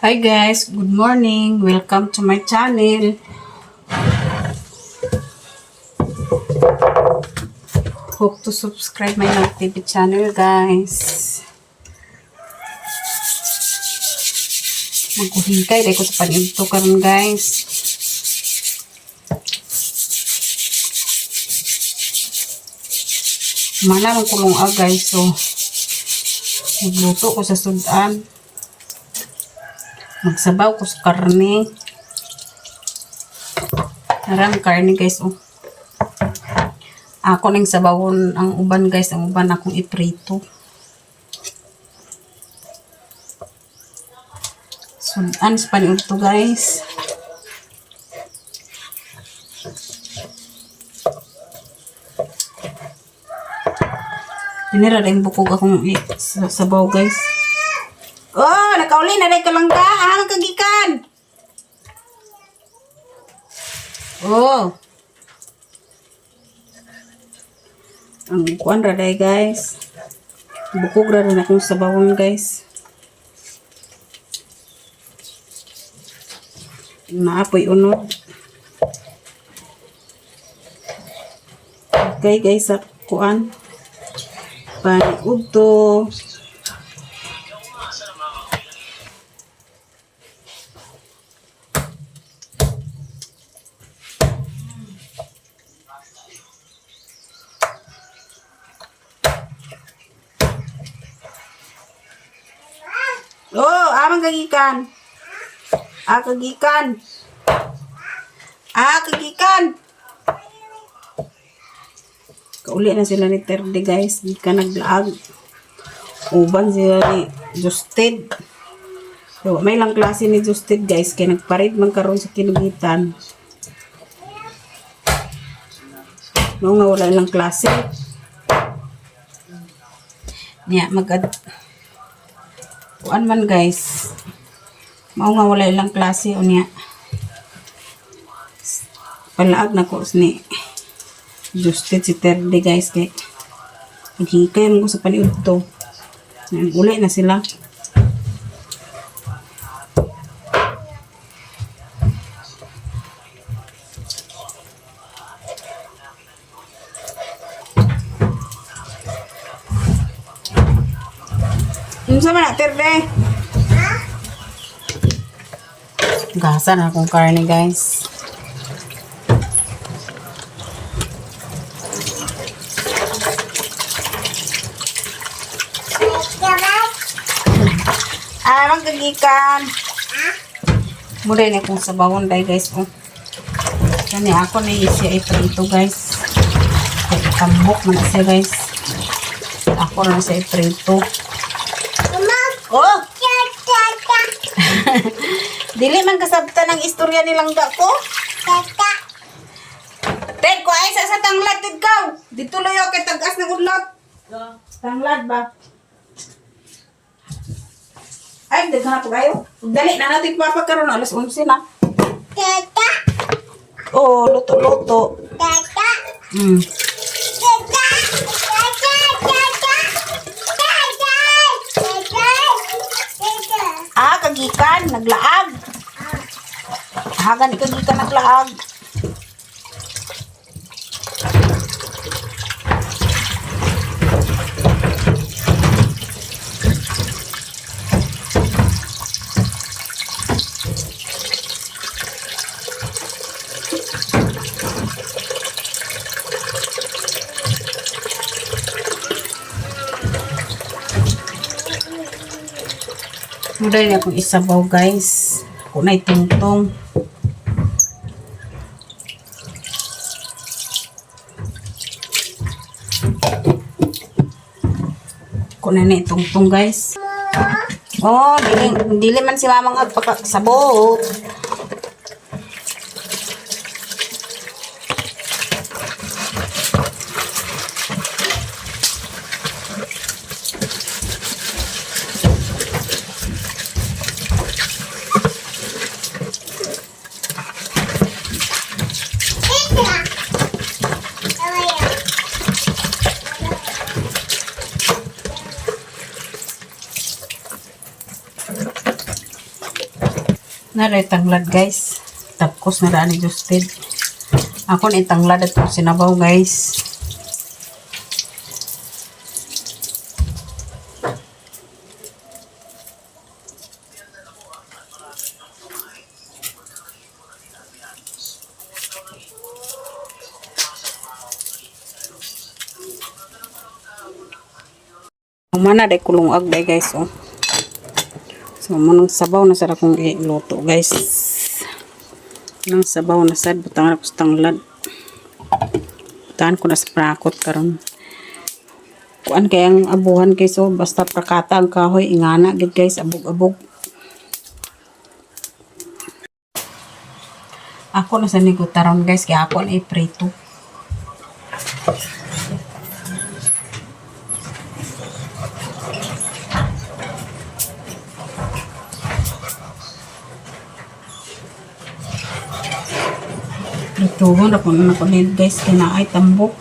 Hi guys, good morning. Welcome to my channel. Hope to subscribe my Love TV channel guys. Magkuhingkay dahil ko sa panibto karon guys. Mana ng kulong ah guys so nagluto ko sa sudan. Magsabaw ko sa karne. Narang karne guys oh. Ako nang sabawon ang uban guys, ang uban akong iprito. Sudan sa paniod to guys. Dinira rin bukog akong sabaw guys. Oh, nakauli na rin. Ah, kagikan. Oh. Ang kuan ra guys. Bukog ra rin akong sabawon guys. Naapoy unod. Okay guys, sa kuan. Paniud to. Kagikan. Ah, kagikan. Ah, kagikan. Kauli na sila ni Terde guys. Di ka naglaag. Uban sila ni Justed. So, may lang klase ni Justed guys. Kaya nagparid man karon sa kinugitan. No, nga wala lang klase. Niya, magad kuan man guys mao nga wala ilang klase o niya. Palaag na ko ni Justed si Terde guys kay naghikay mo ko sa paniud to uli na sila Gasa na akong karne guys. Ah, magkagikan. Muna na akong sabawon dahil guys. Oh. Kani ako na siya ito ito guys. Tambok man na siya guys. Ako na siya ito Oh! Dili man kasabta ng istorya nilang ga ko. Ted, ko ay sa sa tanglad, Ted kaw. Dito layo kay tagas ng udlot. Tanglad ba? Ay, daghan na po kayo. Dali na natin papagkaroon. Alas 11 na. Oh, luto-luto. Hmm. Ah, kagikan. Naglaag. Ah, gani kagikan naglaag. Muday na akong isabaw guys. Kunay tungtong. Kunay na itungtong guys. Oh, dili, dili man si mamang agpakasabot. Guys. Tapos na daan ni Justin. Ako na itanglad at sinabaw guys. Mana day kulong ag day guys oh. So manong sabaw na sa akong iluto guys. Nang sabaw na sad butang ako sa tanglad. Butangan ko na sa prakot karon. Kuan kayang abuhan kay so basta prakata ang kahoy ingana gid guys abog-abog. Ako na sa nigutaron guys kaya ako na iprito. Prituhon ako na ako need guys kinaay tambok.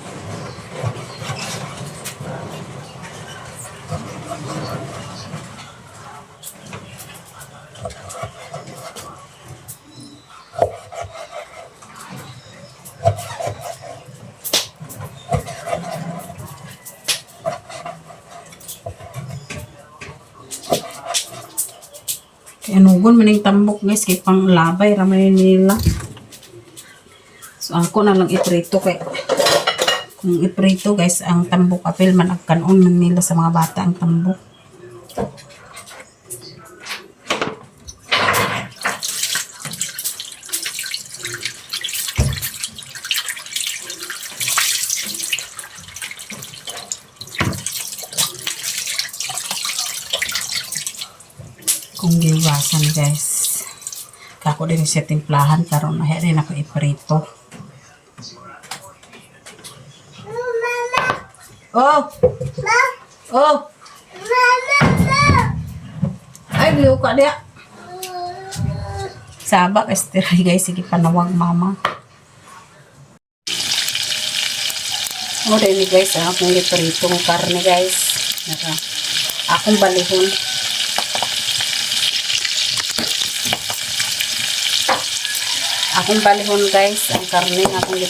Kaya nugon maning tambok guys kay pang labay ramay nila. So ako na lang iprito kay kung iprito guys ang tambok apil man ang kanon man nila sa mga bata ang tambok. kung giwasan guys. Kako din siya timplahan karon na rin ako iprito. Oh! Oh! Ay, liw ka diya. Sabak, estiray guys. Sige, panawag mama. Oh, ni guys, ang akong iprito ng karne guys. Naka, akong balihon. Akong balihon guys, ang karne ng akong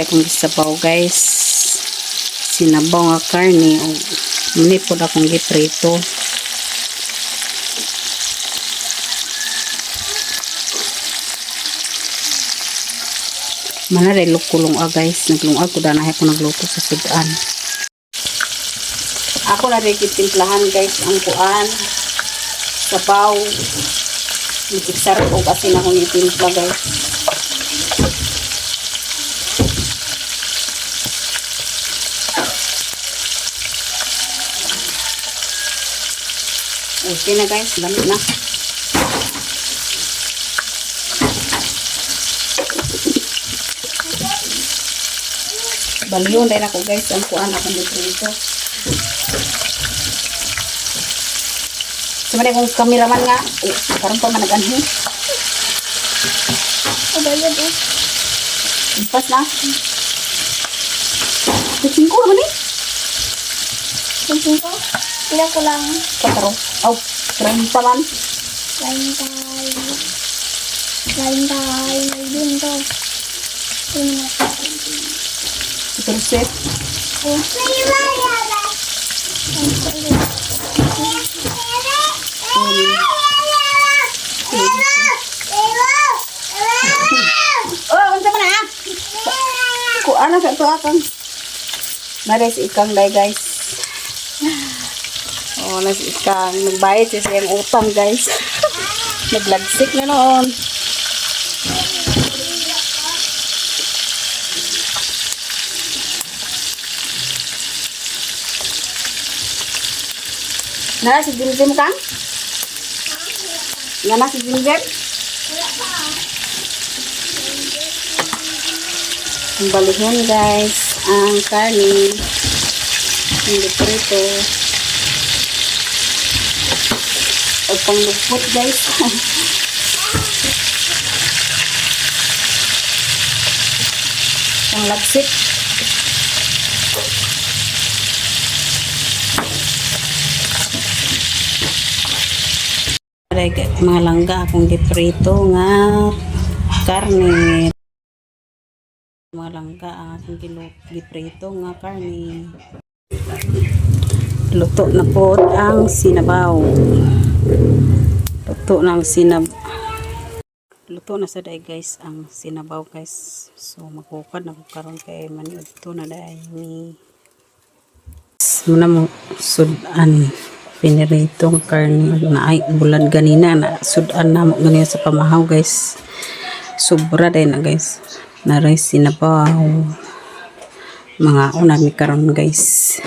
iprito. Kaya kong gisabaw guys. Sinabaw nga karne. O, muli po na akong giprito. Manaray lukulong ah guys. Naglungag ko danahay ko nagluto sa sudan. Ako na rin kitimplahan guys ang kuan. Sabaw. Nagsiksarap o kasi na akong itimpla guys. Okay na guys, lamig na. Baliyon dahil ako guys, ang kuan akong dito. Sama kong kameraman nga, eh, karon pa man nag-anhi. Abayad eh. Impas na. Kucing ko naman eh. Tingin ko. Ilan ko lang. Kataro. Aw, 30 man. Lain tayo. Lain tayo. May din to. Tingin mo. Ito set. Oh. May bayada. Ang kulit. Oh, unsa man na? Ko ana sa to akang. Mares ikang day guys. Oh, nas ikang nagbayad siya sa iyang utang guys. Naglagsik na noon. Nara si Jimjim kan? Nara si Jimjim? Balihin guys ang kanin. Hindi prito. O panglugpot guys. Panglagsik. Like, mga langga akong giprito nga karne mga langga ang aking giprito nga karne luto na po ang sinabaw luto ang sinab luto na sa day guys ang sinabaw guys. So magkukad na ko karon kay maniudto na day ni muna mo sudan. Pinirito ang karne na ay bulan ganina na sudan na mo ganina sa pamahaw guys. Sobra day na guys. Na rice sinabaw. Mga unami karon guys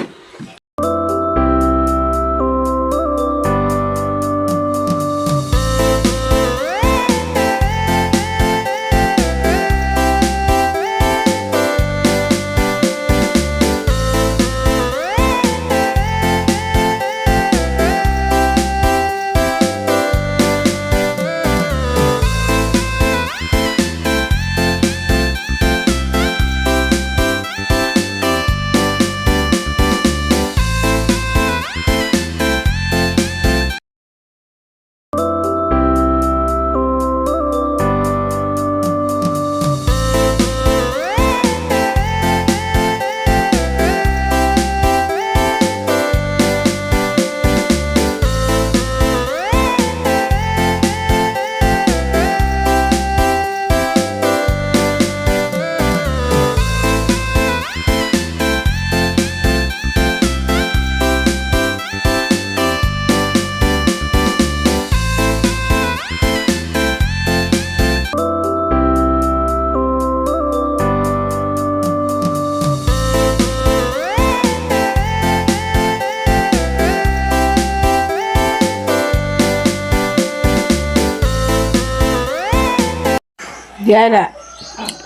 Diana.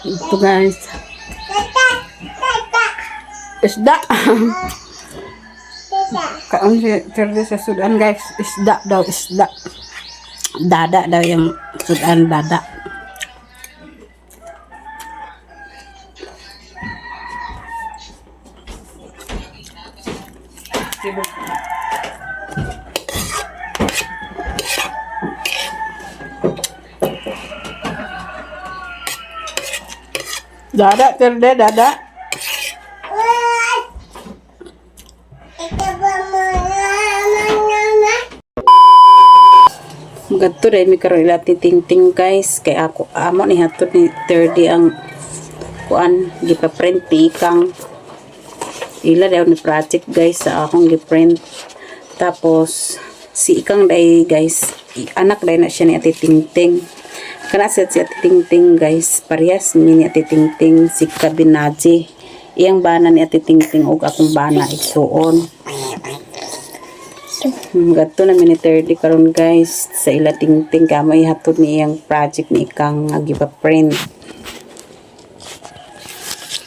Ito guys. Isda. Kaon si Terdi sa Sudan guys. Isda daw, isda. Dada daw yung Sudan, dada. Dada, Terdi, dada. Gadto dahil may karoon titingting guys. Kay ako amo ni hatod ni 30 ang kuan gipa-print pikang ila daw ni project guys sa akong gi-print. Tapos si ikang day guys, anak day na siya ni Ate Tingting. Kana siya si Ate Tingting guys, parehas mi ni Ate Tingting si Kabinaji. Iyang bana ni Ate Tingting ug akong bana igsuon. Hmm, Gato na mini 30 karon guys sa ila tingting kamay hatod ni iyang project ni ikang agi pa print.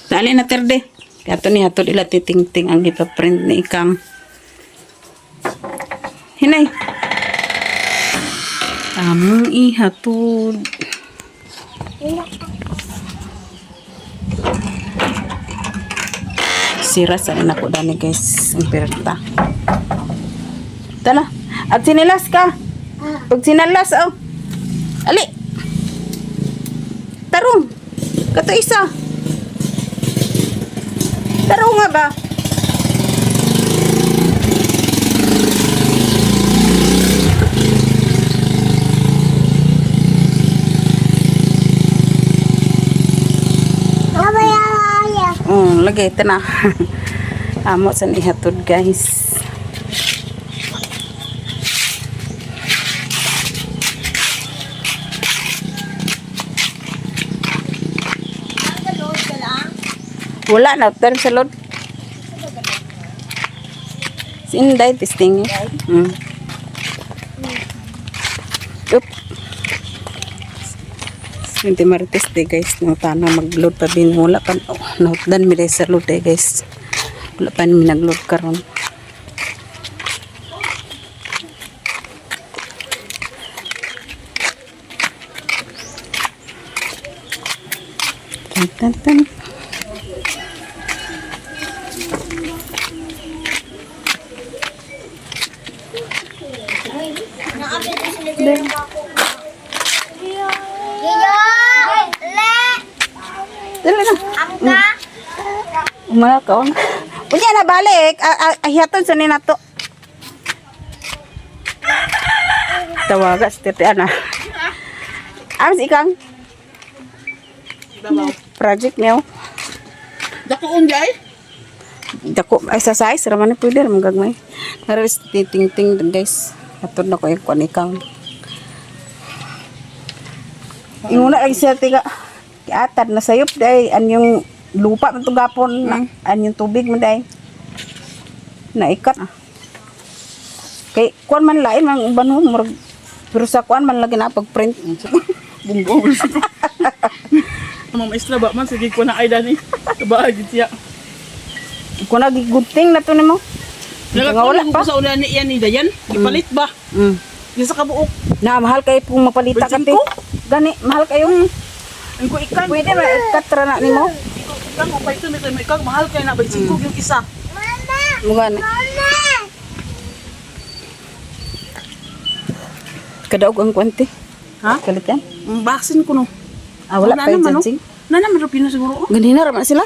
Dali na terde. Gato ni hatod ila titingting ang gipa print ni ikang. Hinay. Among ihatod. Sira sa ina ko dani guys. Ang perta. Tala. At sinilas ka. Pag sinalas, oh. Ali. Tarong. Kato isa. Tarong nga ba? Mm, lagay ito na. Amo sa ihatod guys. Wala na, turn sa load. Sinday, testing. Mm. Hindi marites de guys. No, tana mag-load pa bin. Wala pa. Oh, nahutdan mi sa load eh guys. Wala pa mi nag-load karon. Tan tan tan. Dali na. Umala ka on. Unya na balik. Ah, ah, Ahiyaton sa ninato. Tawaga sa tete ana. Ams ikang project niyo. Dako unjay. Dako exercise raman ni pwede ramang gagmay. Naris ting ting guys. Atod na ko yung kuan ikang. Inguna lagi siya tiga. Kiatad na sayop day an yung lupa man to gapon na an yung tubig man day. Na ikat. Kay kuan man lain man uban mo murag pero sa kuan man lagi na pag-print. Bunggo. Ang mga isla ba man sige ko na ay dani. Kabahag siya. Kung nagiguting na to nimo. Nga wala Nagakakulang pa. sa una ni yan ni Dayan. Ipalit ba? Mm. Di sa kabuok. Na mahal kayo kung mapalita ka ko? Gani, mahal kayo. Ang ko ikan. Pwede ba katra na nimo? Ikan mo pa ito. May ikaw mahal kayo na. Bensin ko yung isa. Mga na. Kadaog ang kwante. Ha? Kalit yan. Ang baksin ko no. Ah, wala pa yung jansing. Na naman rin siguro. oh. Ganina raman sila.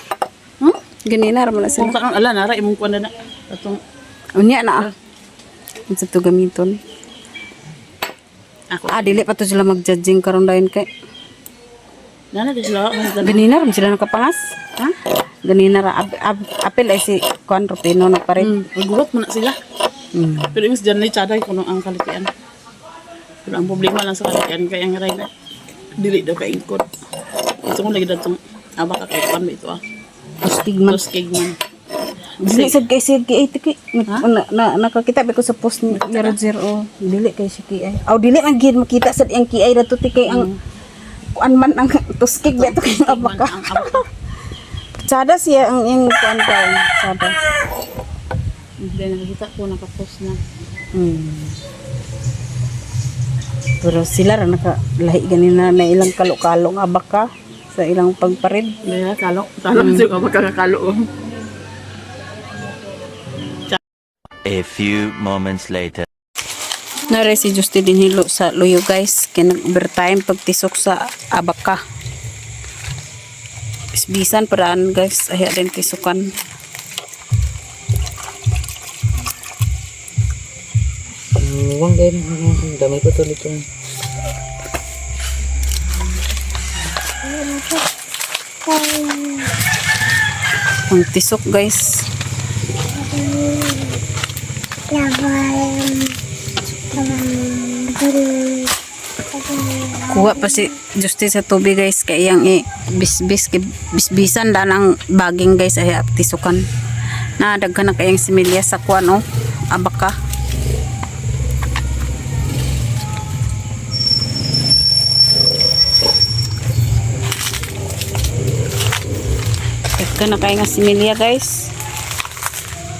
Hmm? Ganina raman na Kung sila. saan ala nara imong kuan na. Atong Unya na ah. Ang sa to gamiton. ako. Ah, dili pa to sila mag-judging karon dayon kay. Ganina raman sila nakapangas. Ha? Ganina ra ay si Juan Rupino na pa rin. Hmm. Magurot mo na sila. Mm. Pero imis dyan na itsada kung ang kalitian. Pero ang problema lang sa kalitian kaya ang ray na dili daw ingkod. Ito lagi datong aba ka kay kwan ito ah. Stigma. Man. Dili sad kay sige ay tiki. Ha? Na, na, nakakita ba ko sa post ni Zero Zero. Dili kay si Kiay. Aw dili man gid makita sad ang kay ang kuan man ang tuskig ba to kay abaka. Sada siya ang yung kuan daw. Sada. Hindi nakikita ko nakapost na. Hmm. Pero sila ra nakalahi ganina na ilang kalo-kalo nga abaka sa ilang pagparid. Na kalo. Sana mm. siya ka magkakakalo ko. A few moments later. Nare si Justy din hilo sa luyo guys. Kaya nag-overtime pagtisok sa abaka. Isbisan paraan guys. Ayaw din tisukan. Mukhang din, dami pa tuloy itong Ang tisok guys. Kuha pa si Justy sa tubig guys. Kaya iyang i-bisbis. Bisbisan dan ang baging guys. Ayaw tisukan. Na daghan na kayang similya sa kuan oh. Abaka. Daghan na kayang similya guys.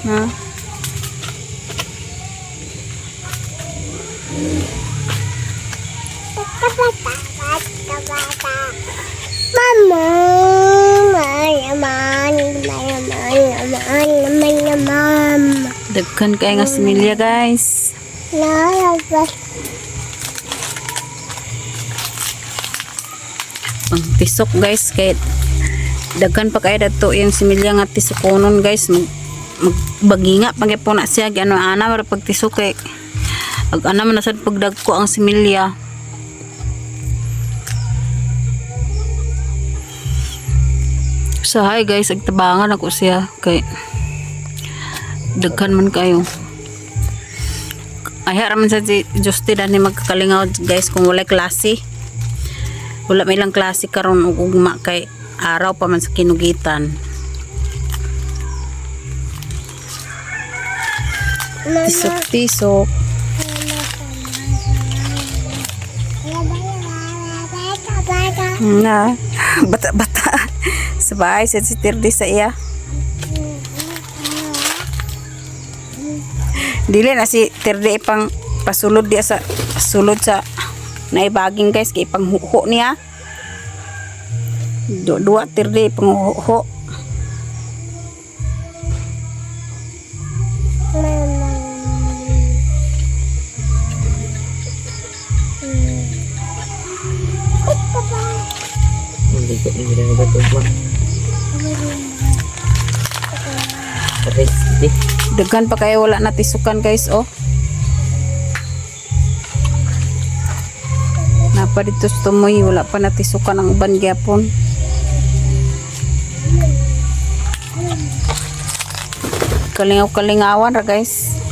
Ha? Mama, Daghan kay nga similya guys. Lalabas. Pang tisok guys kay daghan pa kay dato yung similya nga tisukonon guys mag magbaginga na siya ano ana mara pag tisok kay ag ana man sad pagdagko ang similya usahay guys agtabangan ako siya. Kay daghan man kayo. Ay haraman sa Diyos ti ni magkakalingaw guys kung wala klase. Wala may lang klase karon ug ugma kay araw pa man sa kinugitan. Tisok-tisok na bata-bata Sabay, sensitive di sa iya. Dili na si Tirde ipang pasulod dia sa pasulod sa naibaging guys kay ipang huho niya. Du dua Tirde ipang huho. Hindi ko hindi na di. Daghan pa kayo wala natisukan guys oh. Napa sa tumoy wala pa natisukan ang uban gyapon. Kalingaw kalingawan ra guys.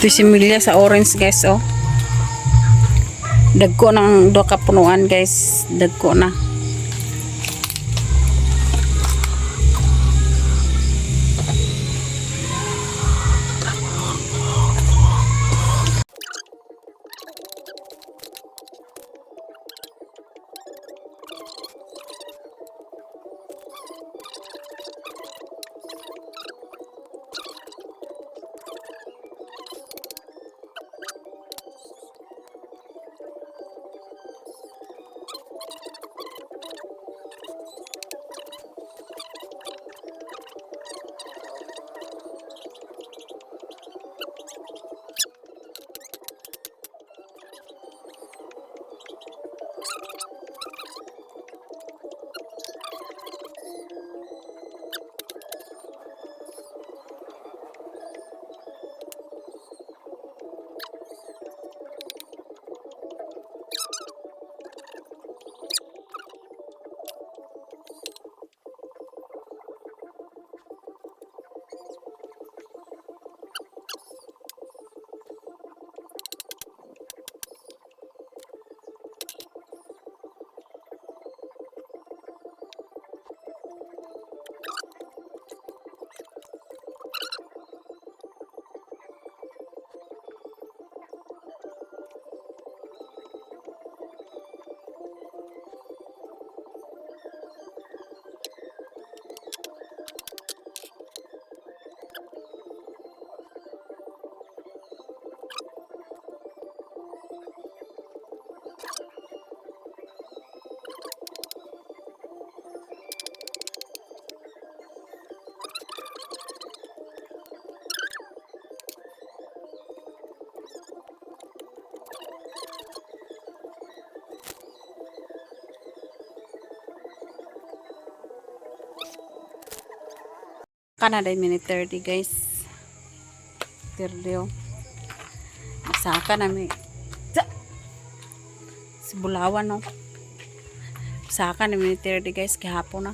Ito si Milya sa orange guys oh. Dagko ng do ka punuan guys. Dagko na. Canada minute 30 guys. 30 oh. Saka na may Sa! Bulawan no. Saka na minute 30 guys kahapon na.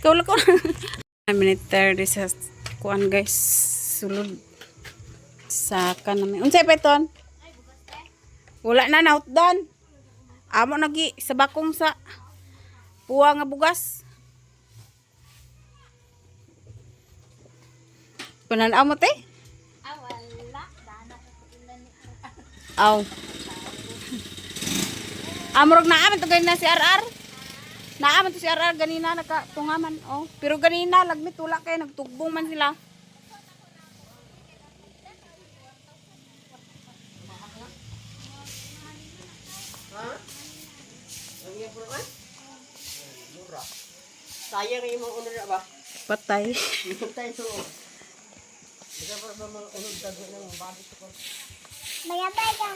Kaula ko minute 30 sa kuan guys. Sulod. Saka na may. Unsay pa iton? Wala na na doon. Amo nagi sa bakong sa Puwa nga bugas. Pananaw mo te? Aw. Amrog na aman to ganina si RR. Naaman to si RR ganina nakatungaman. Oh, pero ganina lagmit wala kay nagtugbong man sila. Yung mga unod na ba? Patay. Tayo so. Baya baya.